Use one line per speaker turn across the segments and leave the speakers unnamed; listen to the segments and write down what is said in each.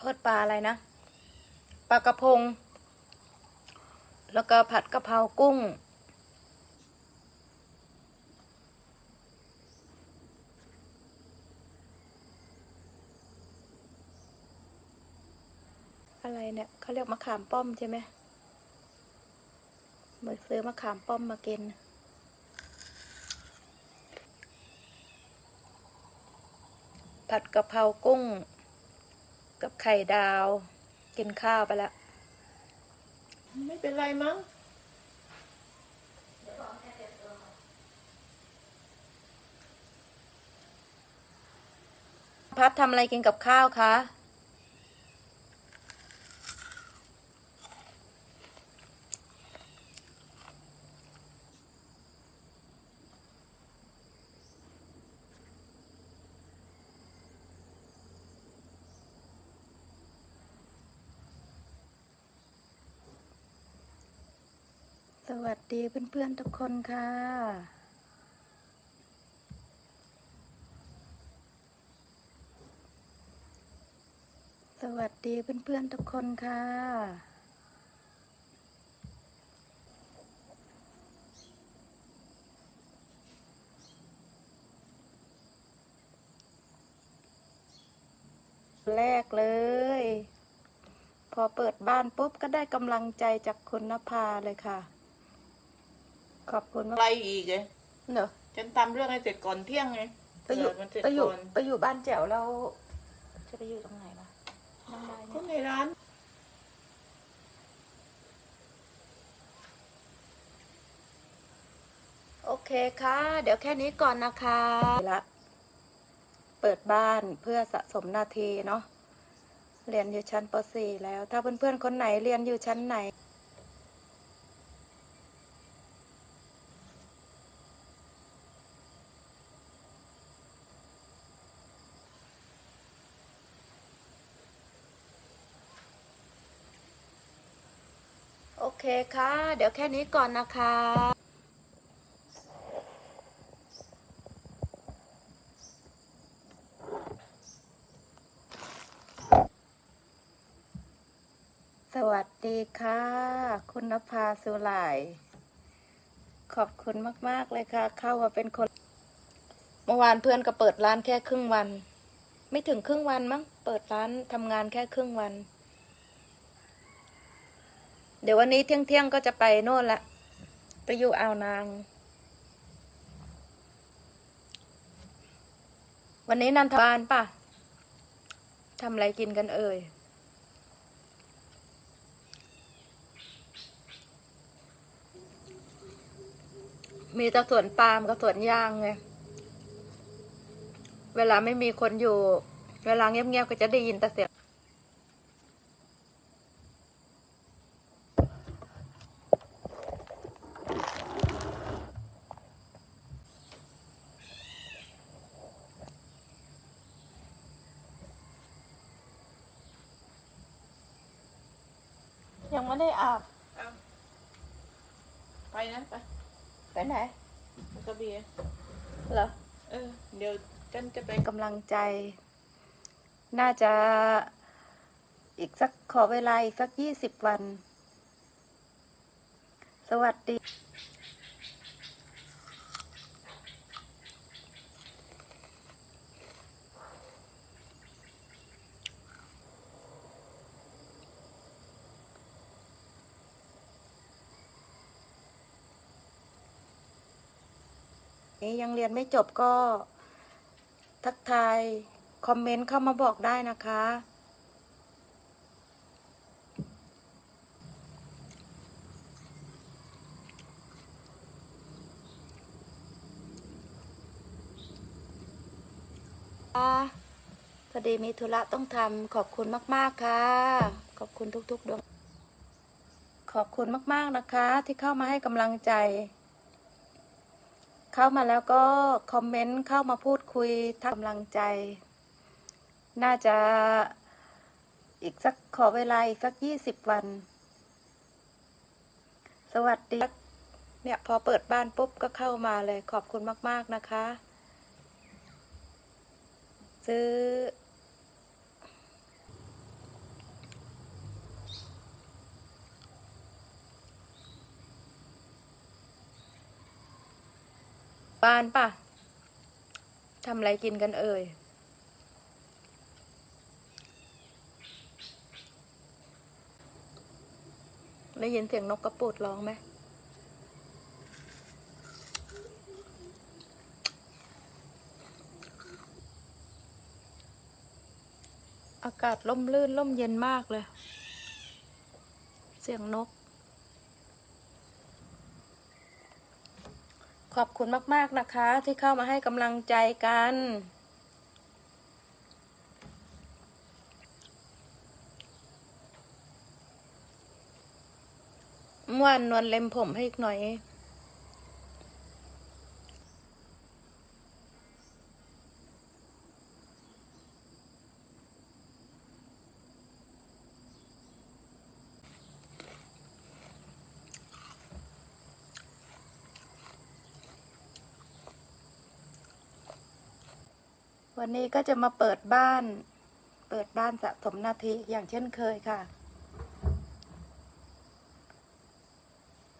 ทอดปลาอะไรนะ ปลากระพง แล้วก็ผัดกะเพรากุ้ง อะไรเนี่ยเขาเรียกมะขามป้อมใช่ไหมเหมือนซื้อมะขามป้อมมากินผัดกะเพรากุ้ง กับไข่ดาว กินข้าวไปแล้ว
ไม่เป็นไรมั้ง
พัดทำอะไรกินกับข้าวคะ สวัสดีเพื่อนๆทุกคนค่ะ สวัสดีเพื่อนๆทุกคนค่ะ แรกเลย พอเปิดบ้านปุ๊บก็ได้กำลังใจจากคุณนภาเลยค่ะ ขอบคุณ
อะ
มาก
ไรอีกไง
เนอะ
ฉันทำเรื่องให้เสร็จก่อนเที่ยงไง
ไปอยู่
เผื่มันเสร็จ
ไปอยู่
ก่อน
ไปอยู่บ้านแจ๋วแล้ว จะไปอยู่ตรงไหนล่ะนั่งได้ไหม
ก็ในร้าน
โอเคค่ะ เดี๋ยวแค่นี้ก่อนนะคะละเปิดบ้านเพื่อสะสมนาทีเนาะเรียนอยู่ชั้นป .4 แล้ว ถ้าเพื่อนๆคนไหนเรียนอยู่ชั้นไหน เคค่ะ เดี๋ยวแค่นี้ก่อนนะคะสวัสดีค่ะ คุณนภาสุไหลขอบคุณมาก ๆ เลยค่ะ เข้ามาเป็นคน เมื่อวานเพื่อนก็เปิดร้านแค่ครึ่งวัน ไม่ถึงครึ่งวันมั้งเปิดร้านทำงานแค่ครึ่งวัน เดี๋ยววันนี้เที่ยงเที่ยงก็จะไปโน่นละ ไปอยู่อ่าวนาง วันนี้นันทบานป่ะทำอะไรกินกันเอ่ยมีแต่สวนปาล์มกับสวนยางไง เวลาไม่มีคนอยู่ เวลาเงียบๆก็จะได้ยินแต่เสียง ไม่ได้อาบ
เอาไปนะไป
ไปไหน
กระเบียร์
เหรอ
เออเดี๋ยวฉันจะไป
กำลังใจ น่าจะอีกสักขอเวลาอีกสักยี่สิบวัน สวัสดี นี้ยังเรียนไม่จบก็ ทักทาย คอมเมนต์เข้ามาบอกได้นะคะค่ะพอดีมีธุระต้องทำขอบคุณมาก ๆ ค่ะ ขอบคุณทุก ๆ ดวง ขอบคุณมาก ๆ นะคะ ที่เข้ามาให้กำลังใจ เข้ามาแล้วก็คอมเมนต์เข้ามาพูดคุยทักกำลังใจ น่าจะอีกสักขอเวลาอีกสักยี่สิบวัน สวัสดี เนี่ยพอเปิดบ้านปุ๊บก็เข้ามาเลยขอบคุณมาก ๆ นะคะ ซื้อ บ้านป่ะทำอะไรกินกันเอ่ย ได้ยินเสียงนกกระปูดร้องไหม อากาศร่มรื่นร่มเย็นมากเลย เสียงนก อบคุณมาก ๆ นะคะ ที่เข้ามาให้กำลังใจกัน ม่วนนวลเล็มผมให้อีกหน่อย วันนี้ก็จะมาเปิดบ้าน เปิดบ้านสะสมนาทีอย่างเช่นเคยค่ะ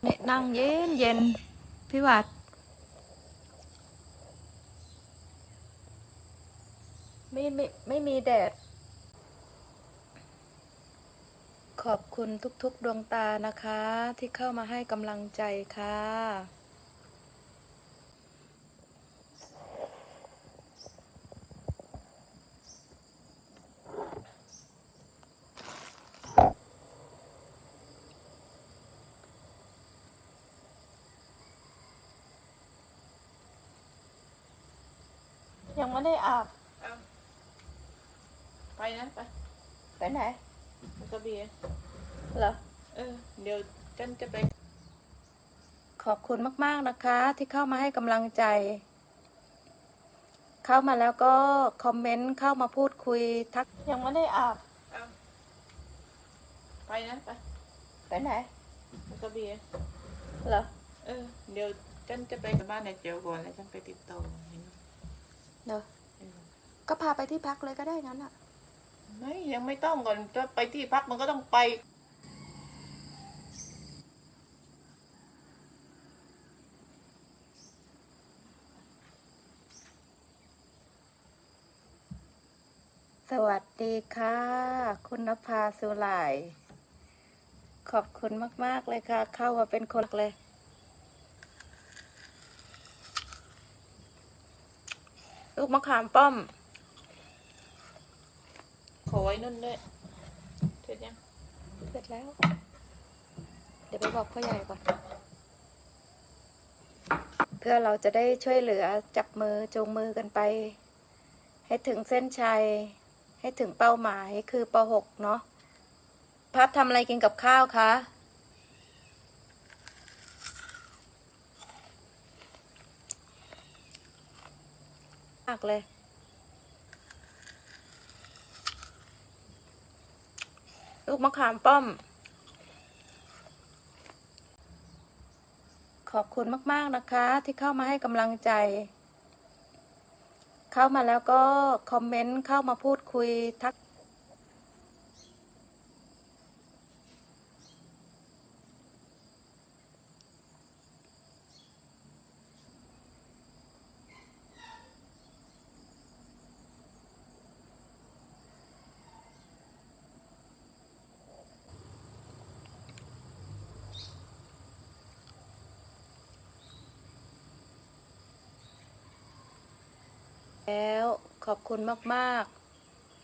เนี่ยนั่งเย็นเย็นพี่วัดไม่ไม่ไม่มีแดด ขอบคุณทุกๆดวงตานะคะ ที่เข้ามาให้กำลังใจค่ะ ไม่ได้อาบ
เอาไปนะไป
ไปไหน
กระบี่
เหรอ
เออเดี๋ยวกันจะไป
ขอบคุณมาก ๆนะคะ ที่เข้ามาให้กำลังใจ เข้ามาแล้วก็คอมเมนต์เข้ามาพูดคุยทักยังไม่ได้อาบ
เอาไปนะไป
ไปไหน
กระบี่
เหรอ
เออเดี๋ยวกันจะไปบ้านนายเจียวก่อนแล้วกันไปติดต่อ เห็นไหม
เนอะ
เออ
ก็พาไปที่พักเลยก็ได้งั้นอะ
ไม่ยังไม่ต้องก่อนจะไปที่พักมันก็ต้องไป
สวัสดีค่ะ คุณนภาสุหลายขอบคุณมาก ๆ เลยค่ะ เข้ามาเป็นคนเลย ลูก มะขามป้อม
ขอไว้นุ่นด้วยเสร็จยัง
เสร็จแล้ว เดี๋ยวไปบอกพ่อใหญ่ก่อน เพื่อเราจะได้ช่วยเหลือจับมือจูงมือกันไป ให้ถึงเส้นชัย ให้ถึงเป้าหมายคือป .6 เนาะพัดทำอะไรกินกับข้าวคะ มากเลยลูกมะขามป้อม ขอบคุณมาก ๆ นะคะ ที่เข้ามาให้กำลังใจ เข้ามาแล้วก็ คอมเมนต์ เข้ามาพูดคุยทัก แล้วขอบคุณมาก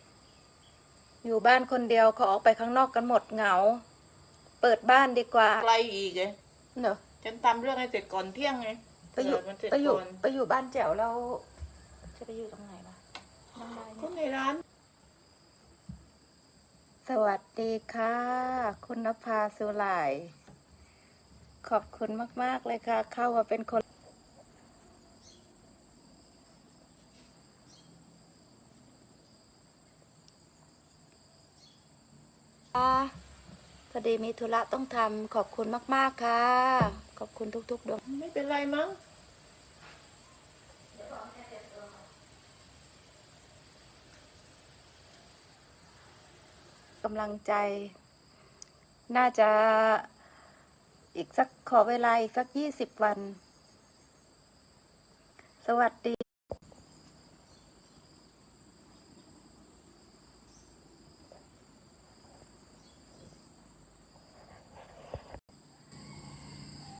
ๆ อยู่บ้านคนเดียวเขาออกไปข้างนอกกันหมดเหงา เปิดบ้านดีกว่า
ไกลอีกไง
เนอะ
ฉันทำเรื่องให้เสร็จก่อนเที่ยงไง
ไปอยู่
เผื่มันเสร็จ
ไปอยู่
ก่อน
ไปอยู่บ้านแจ๋วแล้วจะไปอยู่ตรงไหนวะนั่งได้ไหม
ก็ในร้าน
สวัสดีค่ะ คุณนภาสุหลายขอบคุณมาก ๆ เลยค่ะ เข้ามาเป็นคน ค่ะพ อดีมีธุระต้องทำขอบคุณมาก ๆ ค่ะ ขอบคุณทุก ๆ ดวง
ไม่เป็นไรมั้ง
กำลังใจ น่าจะอีกสักขอเวลาอีกสักยี่สิบวัน สวัสดี